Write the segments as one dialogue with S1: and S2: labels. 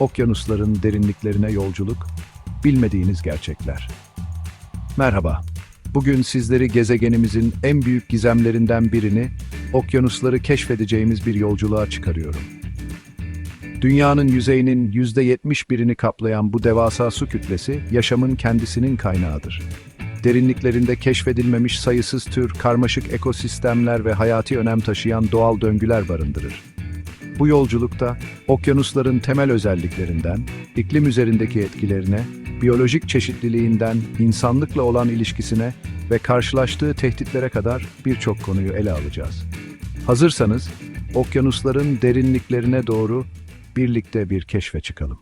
S1: Okyanusların derinliklerine yolculuk, bilmediğiniz gerçekler. Merhaba. Bugün sizleri gezegenimizin en büyük gizemlerinden birini, okyanusları keşfedeceğimiz bir yolculuğa çıkarıyorum. Dünyanın yüzeyinin %71'ini kaplayan bu devasa su kütlesi, yaşamın kendisinin kaynağıdır. Derinliklerinde keşfedilmemiş sayısız tür, karmaşık ekosistemler ve hayati önem taşıyan doğal döngüler barındırır. Bu yolculukta okyanusların temel özelliklerinden, iklim üzerindeki etkilerine, biyolojik çeşitliliğinden insanlıkla olan ilişkisine ve karşılaştığı tehditlere kadar birçok konuyu ele alacağız. Hazırsanız okyanusların derinliklerine doğru birlikte bir keşfe çıkalım.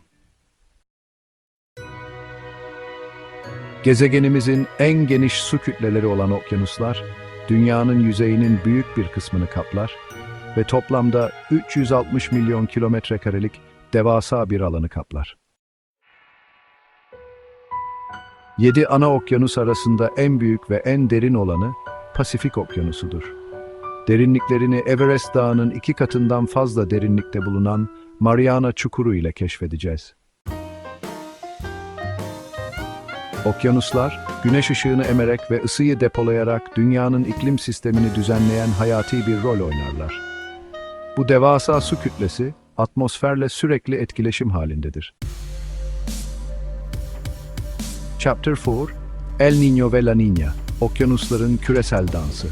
S1: Gezegenimizin en geniş su kütleleri olan okyanuslar, dünyanın yüzeyinin büyük bir kısmını kaplar ve toplamda 360 milyon kilometre karelik devasa bir alanı kaplar. Yedi ana okyanus arasında en büyük ve en derin olanı Pasifik Okyanusu'dur. Derinliklerini Everest Dağı'nın iki katından fazla derinlikte bulunan Mariana Çukuru ile keşfedeceğiz. Okyanuslar, güneş ışığını emerek ve ısıyı depolayarak dünyanın iklim sistemini düzenleyen hayati bir rol oynarlar. Bu devasa su kütlesi, atmosferle sürekli etkileşim halindedir. Chapter 4 El Niño ve La Niña Okyanusların küresel dansı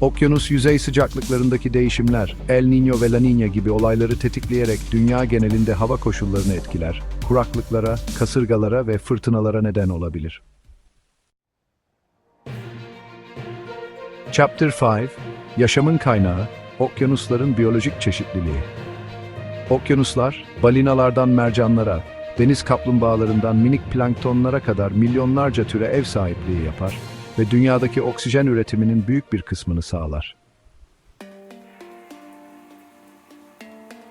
S1: Okyanus yüzey sıcaklıklarındaki değişimler, El Niño ve La Niña gibi olayları tetikleyerek dünya genelinde hava koşullarını etkiler, kuraklıklara, kasırgalara ve fırtınalara neden olabilir. Chapter 5 Yaşamın kaynağı, okyanusların biyolojik çeşitliliği. Okyanuslar, balinalardan mercanlara, deniz kaplumbağalarından minik planktonlara kadar milyonlarca türe ev sahipliği yapar ve dünyadaki oksijen üretiminin büyük bir kısmını sağlar.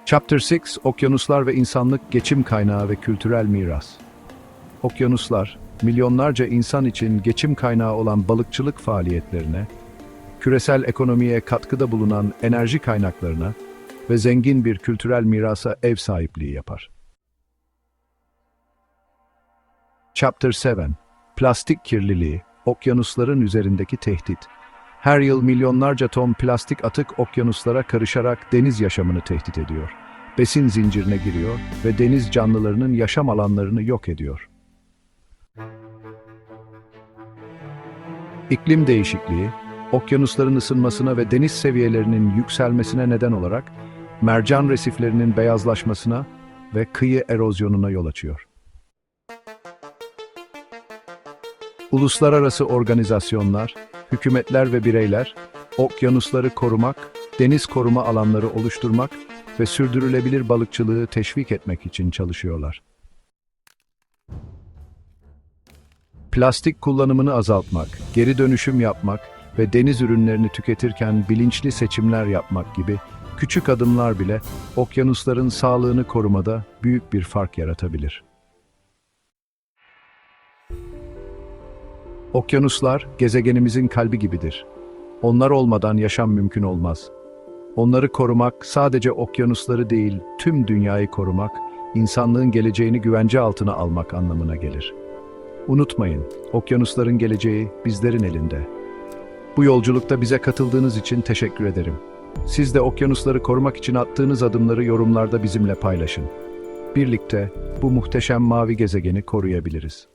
S1: Chapter 6 Okyanuslar ve insanlık geçim kaynağı ve kültürel miras. Okyanuslar, milyonlarca insan için geçim kaynağı olan balıkçılık faaliyetlerine, küresel ekonomiye katkıda bulunan enerji kaynaklarına ve zengin bir kültürel mirasa ev sahipliği yapar. Chapter 7 Plastik kirliliği, okyanusların üzerindeki tehdit. Her yıl milyonlarca ton plastik atık okyanuslara karışarak deniz yaşamını tehdit ediyor. Besin zincirine giriyor ve deniz canlılarının yaşam alanlarını yok ediyor. İklim değişikliği, okyanusların ısınmasına ve deniz seviyelerinin yükselmesine neden olarak mercan resiflerinin beyazlaşmasına ve kıyı erozyonuna yol açıyor. Uluslararası organizasyonlar, hükümetler ve bireyler, okyanusları korumak, deniz koruma alanları oluşturmak ve sürdürülebilir balıkçılığı teşvik etmek için çalışıyorlar. Plastik kullanımını azaltmak, geri dönüşüm yapmak ve deniz ürünlerini tüketirken bilinçli seçimler yapmak gibi küçük adımlar bile okyanusların sağlığını korumada büyük bir fark yaratabilir. Okyanuslar gezegenimizin kalbi gibidir. Onlar olmadan yaşam mümkün olmaz. Onları korumak sadece okyanusları değil, tüm dünyayı korumak, insanlığın geleceğini güvence altına almak anlamına gelir. Unutmayın, okyanusların geleceği bizlerin elinde. Bu yolculukta bize katıldığınız için teşekkür ederim. Siz de okyanusları korumak için attığınız adımları yorumlarda bizimle paylaşın. Birlikte bu muhteşem mavi gezegeni koruyabiliriz.